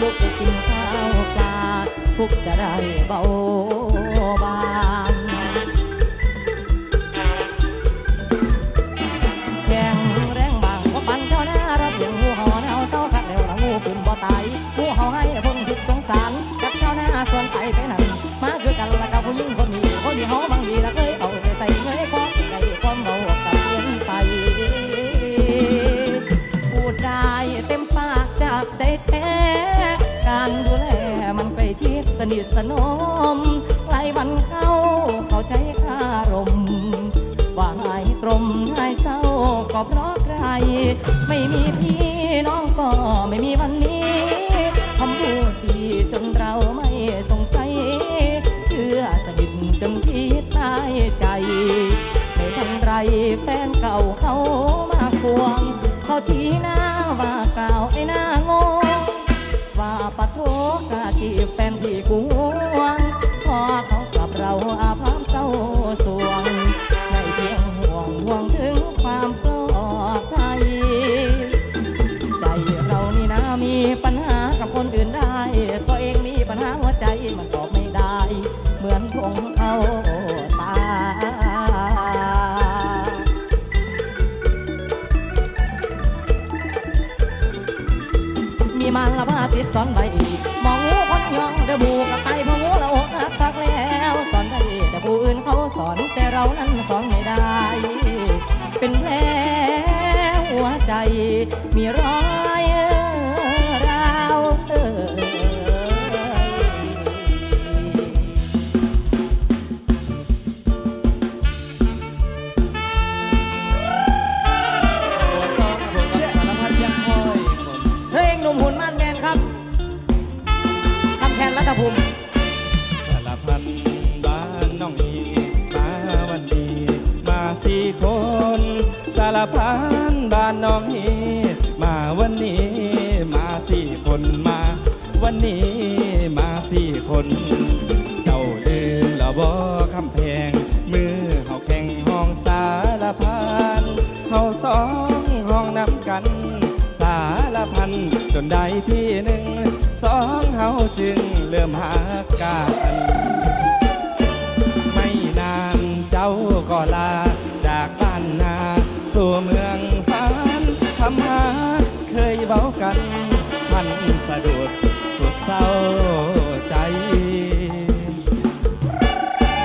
ลุกไปกินข้าวปลาทุกจะได้เบา สนมไกลวันเข้า เขาใช้คารมว่าหายตรมหายเศร้าก็เพราะใคร ไม่มีพี่น้องก็ไม่มีวันนี้ ติดสอนไว้มองงูคนยองเดบูกับไตพองูละอกหักตักแล้วสอนได้แต่ผู้อื่นเขาสอนแต่เรานั้นสอนไม่ได้ เป็นแผลหัวใจมีรอยำแทนรัฐภูมิสารพันบ้านน้องอีมาวันนี้มาสี่คนสารพันบ้านน้องอีมาวันนี้ มาสี่คนมา วันนี้มาสี่คน เจ้าลืมแล้วบ่คำแพง มือเขาแข่งห้องสารพันเขาสองห้องนำกัน สารพันจนได้ที่หนึ่ง สองเฮาจึงเริ่มหากันไม่นานเจ้าก็ลา จากบ้านนา สู่เมืองฝันทำหาเคยเบากัน มันสะดุดสุดเศร้าใจ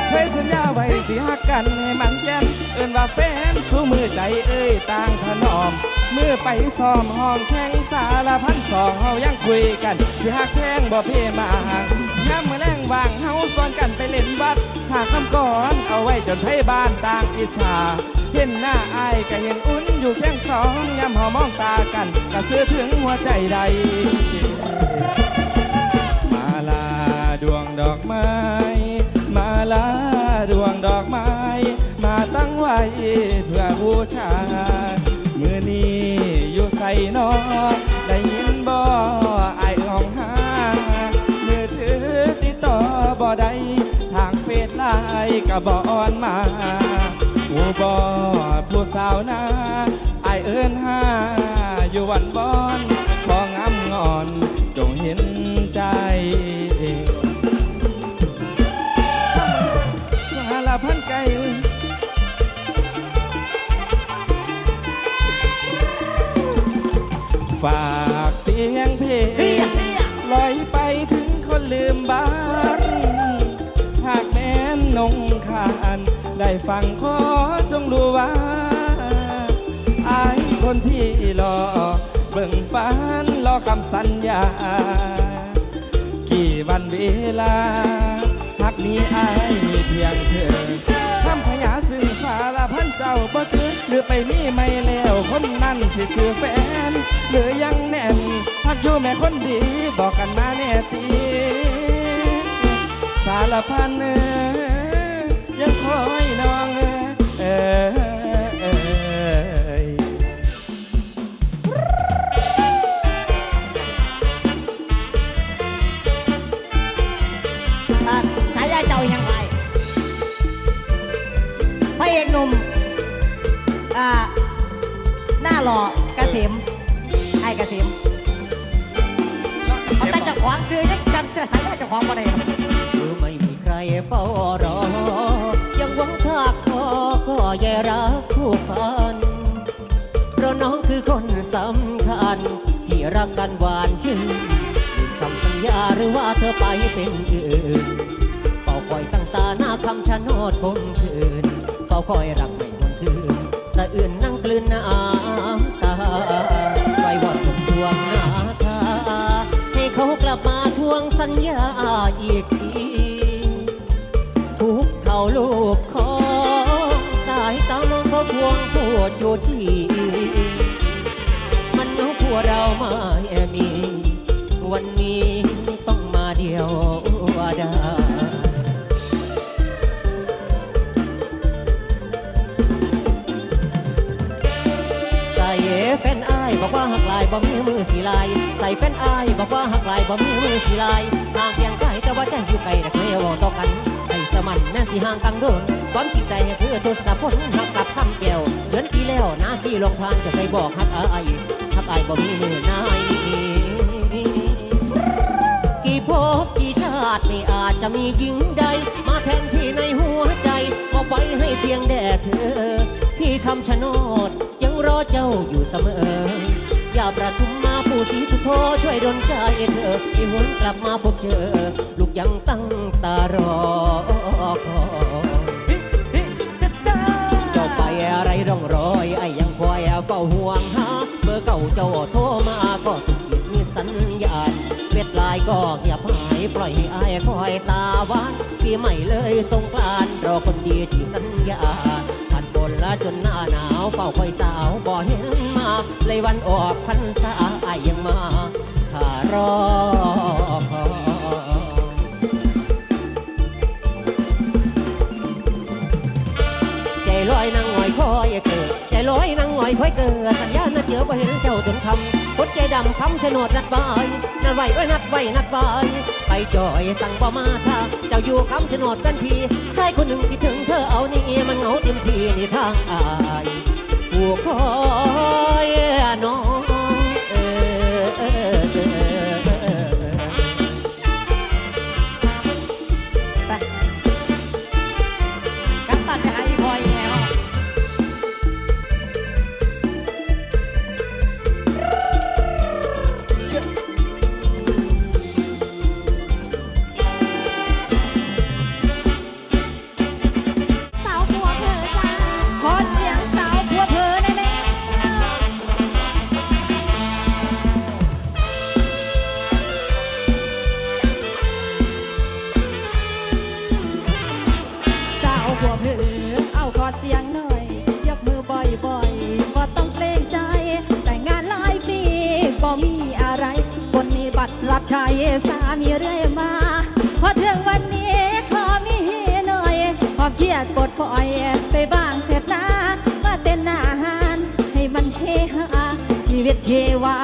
เคยสัญญาไว้สิฮักกันให้มันแจ่มเอิ้นว่าแฟนสู้มือใจเอ้ยต่างถนอม มือไปซ้อมห้องแข่งสารพันสองเฮายังคุยกันสิฮักแพงบ่เพมาย่ำมือแรงวางเฮาสอนกันไปเล่นวัดหาคำก่อนเอาไว้จนไทบ้านต่างอิจฉาเห็นหน้าอายก็เห็นอุ่นอยู่แข้งสองย่ำเฮามองตากันก็ซื้อถึงหัวใจใด มาลาดวงดอกไม้ มาลาดวงดอกไม้ มาตั้งไว้เพื่อบูชา ก็บ่อนมาอูบ่ผู้สาวนาไอเอิ้นหาอยู่วันบอน ฟังขอจงรู้ว่าอายคนที่รอเบิ่งปานรอคำสัญญา กี่วันเวลาหักนี้อายมีเพียงเธอคำพยาซึ่งสารพันเจ้าบ่เจอหรือไปมีไม่แล้วคนนั้นที่คือแฟน หรือยังแน่นหักอยู่แม่คนดีบอกกันมาแน่ตีสารพันเนื้อ ยังคอยน้องเออ่ยอะฉายาเจ้ายังไงพระเอกหนุ่มอ่าหน้าหล่อเกษมไอ้เกษมของซื้อยังจำเสื้อสายเจ้าของบ่ได้หรอ เฝ้ารอ ยังหวังทากคอก็แย่รักคู่พัน เพราะน้องคือคนสำคัญ ที่รักกันหวานชื่นลืมคำสัญญาหรือว่าเธอไปเป็นอื่นเฝ้าคอยตั้งตาหน้าคำชะโนดคงคืนเฝ้าคอยรักไม่หวนคืนสะอื่นนั่งกลืนน้ำตาไว้วอดผมทวงหน้าคาให้เขากลับมาทวงสัญญาอีกที ลูกคอสายตามองเขาพวงพูดอยู่ที่มันเอาผัวเรามาแอมี วันนี้ต้องมาเดียวดายใส่แฟนอ้ายบอกว่าหักลายบ่มีมือสีลาย ใส่แฟนอ้ายบอกว่าหักลายบ่มีมือสีลายห่างเพียง มันแม่สิห่างกังโดนความจริงใจให้เพื่อทศพลหักกลับคำแก้วเดือนปีแล้วหน้าที่ลงทางจะได้บอกหักอายหักอายบ่มีมือนายกี่ภพกี่ชาติไม่อาจจะมีหญิงใด มาแทนที่ในหัวใจมอบไว้ให้เพียงแด่เธอ ที่คำชะโนดยังรอเจ้าอยู่เสมอ อย่าประทุมมาผู้สีทุโทช่วยดลใจเธอให้หวนกลับมาพบเจอ ลูกยังตั้งตารอายก็เงียบหายปล่อยให้อายคอยตาหวานปีใหม่เลยสงกรานต์รอคนดีที่สัญญาผ่านฝนละจนหน้าหนาวเฝ้าคอยสาวบ่เห็นมาเลยวันออกพรรษาอายยังมาถ้ารอคอยใจลอยนั่งหงอยคอยเกิด ลอยนั่งหงอยค่อยเกิดสัญญาณนัดเจอบ่เห็นเจ้าจนคำกดใจดำคำชะโนดนัดบายนัดไว้ไว้นัดไว้นัดบายไปจอยสั่งบ่มาท่าเจ้าอยู่คำชะโนดกันพี่ชายคนหนึ่งที่ถึงเธอเอานี่มันเหงาเต็มทีนี่ทางอายผู้คอย บัตรรับใช้สามีเรื่อยมา พอถึงวันนี้ขอมีหน่อยความเครียดปลดปล่อยไปบ้างเถิดนะมาเต้นอาหารให้มันเฮฮาชีวิตชีวา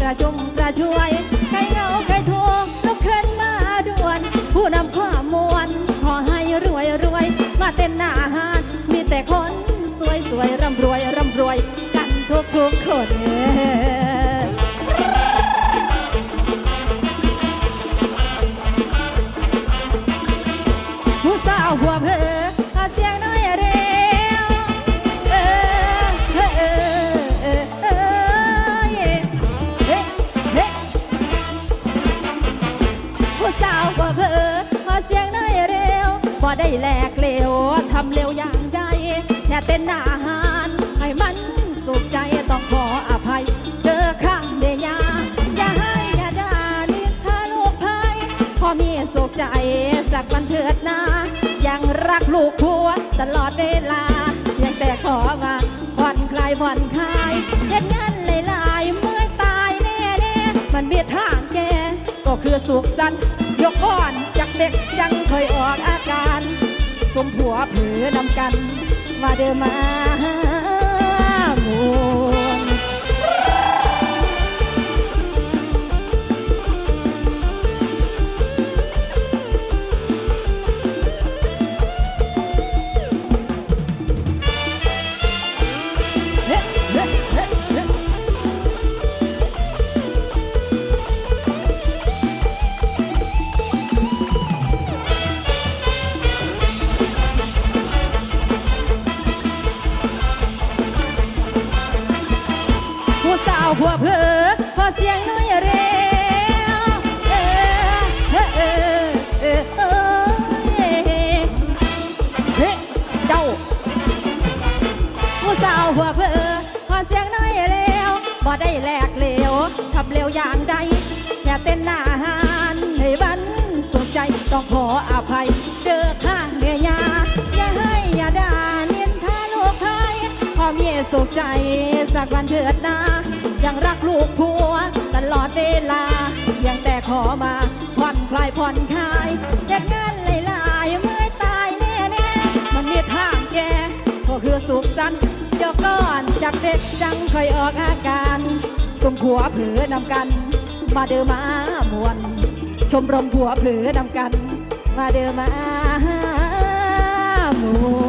กระชุ่มกระชวยใครเงาใครทุกข์ลุกขึ้นมาด่วน ผู้นำความมวลขอให้รวยรวย มาเต้นอาหารมีแต่คนสวยสวยร่ำรวยร่ำรวยกันทุกทุกคน สาวหัวเพอเอเสียงน้อยเร็วบ่ได้แหลกเร็วทำเร็วอย่างใดแค่เต้นอาหารให้มันสุขใจต้องขออภัยเจอข้างเดียาอย่าให้อย่าด่านิทาลูกพายพอมีสุขใจสักวันเถิดนายังรักลูกผัวตลอดเวลา คือสุขสันยกก้อนจากเด็กยังเคยออกอาการสมผัวเผือนำกัน มาเดิมมาม หัวเพอขอเสียงน้อยเร็วเออเออเออเออเฮ้เจ้าผู้สาวหัวเพอขอเสียงน้อยเร็วบ่ได้แลกเลวทำเร็วอย่างใดแค่เต้นหน้าหานให้บันสุขใจต้องขออภัยเดือข้างเนื้อยาอย่าให้อย่าด่าเนียนทาลูกใครขอมีสุขใจสักวันเถิดนา ยังรักลูกผัว ตลอดเวลา ยังแต่ขอมาผ่อนคลายผ่อนคลายอยากงานหลายๆเมื่อยตายแน่ๆมันมีทางแก้ก็คือสุขสันต์เดี๋ยวก่อนจากเด็กจังค่อยออกอาการสุมผัวเผือนำกัน มาเดิมมามวน ชมรมผัวเผือนำกัน มาเดิมมามว